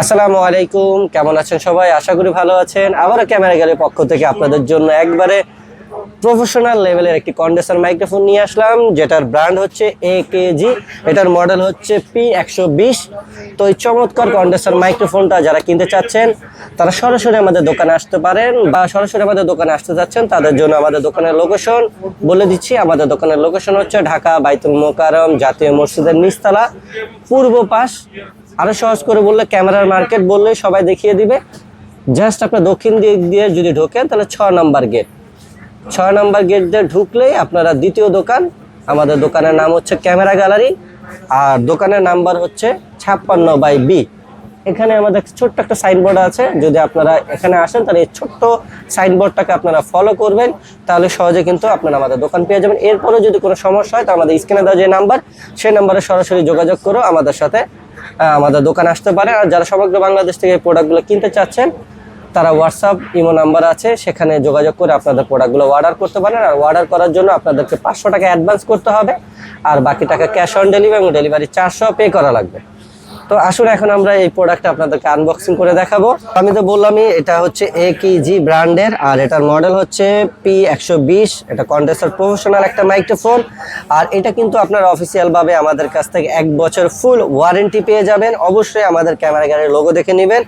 আসসালামু আলাইকুম, কেমন আছেন সবাই? আশা করি ভালো আছেন। আবারও ক্যামেরা গেলের পক্ষ থেকে আপনাদের জন্য একবারে প্রফেশনাল লেভেলের একটি কন্ডেসার মাইক্রোফোন নিয়ে আসলাম, যেটার ব্র্যান্ড হচ্ছে এ কেজি এটার মডেল হচ্ছে পি একশো বিশ। তো এই চমৎকার কন্ডেসার মাইক্রোফোনটা যারা কিনতে চাচ্ছেন, তারা সরাসরি আমাদের দোকানে আসতে পারেন বা সরাসরি আমাদের দোকানে আসতে চাচ্ছেন, তাদের জন্য আমাদের দোকানের লোকেশন বলে দিচ্ছি। আমাদের দোকানের লোকেশন হচ্ছে ঢাকা, বাইতুল মোকারম জাতীয় মসজিদের নিচতলা, পূর্ব পাশ। আরও সহজ করে বললে ক্যামেরার মার্কেট বললেই সবাই দেখিয়ে দিবে। জাস্ট আপনার দক্ষিণ দিক দিয়ে যদি ঢোকেন, তাহলে ছ নাম্বার গেট ছয় নাম্বার গেট দিয়ে ঢুকলেই আপনারা দ্বিতীয় দোকান। আমাদের দোকানের নাম হচ্ছে ক্যামেরা গ্যালারি, আর দোকানের নাম্বার হচ্ছে ছাপ্পান্ন বাই বি। এখানে আমাদের ছোট্ট একটা সাইনবোর্ড আছে। যদি আপনারা এখানে আসেন, তাহলে এই ছোট্ট সাইনবোর্ডটাকে আপনারা ফলো করবেন। তাহলে সহজে কিন্তু আপনারা আমাদের দোকান পেয়ে যাবেন। এরপরে যদি কোনো সমস্যা হয় তো আমাদের স্ক্রিনে দেওয়া যে নাম্বার, সেই নাম্বারে সরাসরি যোগাযোগ করো আমাদের সাথে আমাদের দোকানে আসতে পারে। আর যারা সমগ্র বাংলাদেশ থেকে প্রোডাক্টগুলো কিনতে চাচ্ছেন, তারা হোয়াটসঅ্যাপ ইমো নাম্বার আছে। সেখানে যোগাযোগ করে আপনাদের প্রোডাক্টগুলো অর্ডার করতে পারেন। আর অর্ডার করার জন্য আপনাদেরকে পাঁচশো টাকা অ্যাডভান্স করতে হবে। আর বাকি টাকা ক্যাশ অন ডেলিভারি এবং ডেলিভারি চারশো পে করা লাগবে। তো আসুন, এখন আমরা এই প্রোডাক্টটা আপনাদেরকে আনবক্সিং করে দেখাবো। আমি তো বললামই, এটা হচ্ছে এ জি ব্র্যান্ডের আর এটার মডেল হচ্ছে পি একশো বিশ, এটা কন্ডেন্সার প্রফেশনাল একটা মাইক্রোফোন আর এটা কিন্তু আপনার অফিসিয়ালভাবে আমাদের কাছ থেকে এক বছর ফুল ওয়ারেন্টি পেয়ে যাবেন। অবশ্যই আমাদের ক্যামেরা গাড়ির লোগো দেখে নেবেন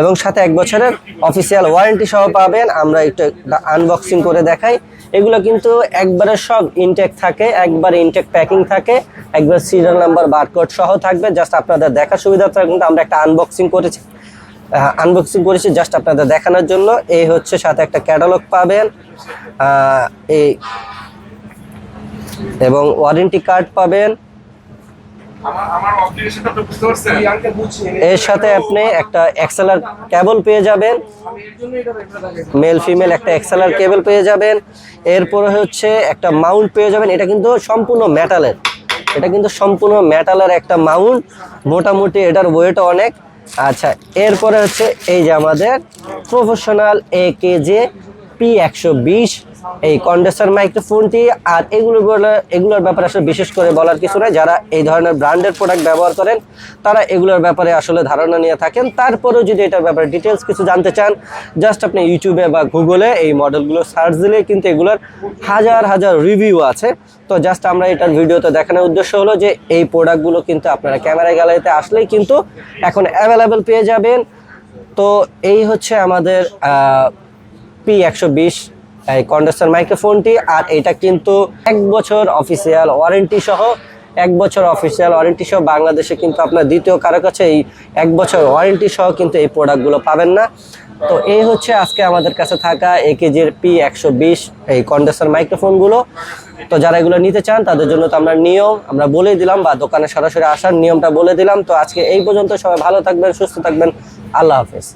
এবং সাথে এক বছরের অফিসিয়াল ওয়ারেন্টি সহ পাবেন। আমরা একটু আনবক্সিং করে দেখাই। এগুলো কিন্তু একবারে সব ইনটেক থাকে, একবারে ইনটেক প্যাকিং থাকে, একবার সিরিয়াল নাম্বার বারকোড সহ থাকবে জাস্ট আপনাদের দেখার সুবিধা কিন্তু আমরা একটা আনবক্সিং করেছি। আনবক্সিং করেছি জাস্ট আপনাদের দেখানোর জন্য। এই হচ্ছে সাথে একটা ক্যাটালগ পাবেন। এই এবং ওয়ারেন্টি কার্ড পাবেন আমার আমার অবলিগেশনটা আপনি বুঝতে পারছেন এর সাথে আপনি একটা এক্সেলার কেবল পেয়ে যাবেন। মেল ফিমেল একটা এক্সেলার কেবল পেয়ে যাবেন। এরপরে হচ্ছে একটা মাউন্ট পেয়ে যাবেন। এটা কিন্তু সম্পূর্ণ মেটালের এটা কিন্তু সম্পূর্ণ মেটালের একটা মাউন্ট মোটামুটি এটার ওয়েটও অনেক। আচ্ছা এরপরে হচ্ছে এই যে আমাদের professional A K G P একশো বিশ। এই কন্ডেন্সার মাইক্রোফোনটি আর এগুলো এগুলোর ব্যাপারে আসলে বিশেষ করে বলার কিছু নয় যারা এই ধরনের ব্র্যান্ডের প্রোডাক্ট ব্যবহার করেন, তারা এগুলোর ব্যাপারে আসলে ধারণা নিয়ে থাকেন। তারপরেও যদি এটার ব্যাপারে ডিটেলস কিছু জানতে চান জাস্ট আপনি ইউটিউবে বা গুগলে এই মডেলগুলো সার্চ দিলে কিন্তু এগুলোর হাজার হাজার রিভিউ আছে। তো জাস্ট আমরা এটার ভিডিওতে দেখানোর উদ্দেশ্য হলো যে এই প্রোডাক্টগুলো কিন্তু আপনারা ক্যামেরা গ্যালারিতে আসলেই কিন্তু এখন অ্যাভেলেবেল পেয়ে যাবেন। তো এই হচ্ছে আমাদের পি একশো বিশ এই কন্ডেন্সার মাইক্রোফোনটি আর এটা কিন্তু এক বছর অফিসিয়াল ওয়ারেন্টি সহ, এক বছর অফিসিয়াল ওয়ারেন্টি সহ বাংলাদেশে কিন্তু আপনার দ্বিতীয় কারও কাছে এই এক বছর ওয়ারেন্টি সহ কিন্তু এই প্রোডাক্টগুলো পাবেন না। তো এই হচ্ছে আজকে আমাদের কাছে থাকা এ কেজির পি একশো বিশ এই কন্ডেন্সার মাইক্রোফোনগুলো তো যারা এগুলো নিতে চান, তাদের জন্য তো আমরা নিয়ম, আমরা বলে দিলাম বা দোকানে সরাসরি আসার নিয়মটা বলে দিলাম। তো আজকে এই পর্যন্ত সবাই ভালো থাকবেন, সুস্থ থাকবেন। আল্লাহ হাফেজ।